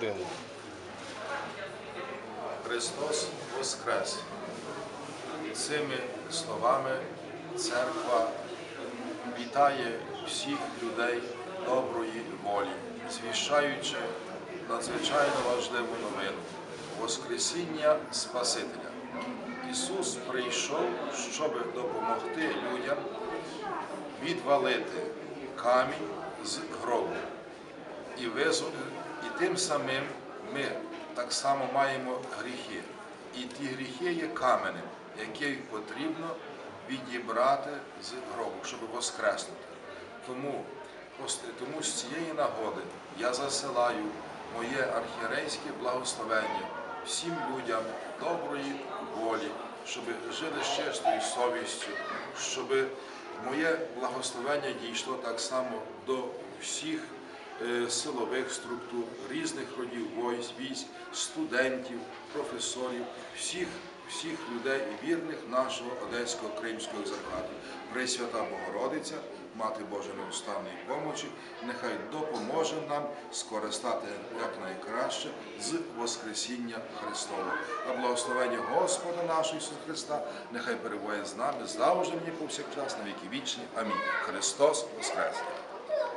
1. Христос Воскрес. Цими словами церква вітає всіх людей доброї волі, звіщаючи надзвичайно важливу новину Воскресіння Спасителя. Ісус прийшов, щоб допомогти людям відвалити камінь з гробу. І, визу- і тим самим ми так само маємо гріхи. І ті гріхи є каменем, який потрібно відібрати з гробу, щоб воскреснути. Тому, тому з цієї нагоди я засилаю моє архієрейське благословення всім людям доброї волі, щоб жили з чистою совістю, щоб моє благословення дійшло так само до всіх силових структур, різних родів войськ, військ, студентів, професорів, всіх, всіх людей і вірних нашого Одеського Кримського закладу. Пресвята Богородиця, Мати Божої неустанної помочі, нехай допоможе нам скористати якнайкраще з Воскресіння Христового. А благословення Господа нашого Ісуса Христа нехай перебуває з нами завжди мені повсякчас на віки вічні. Амінь. Христос Воскрес!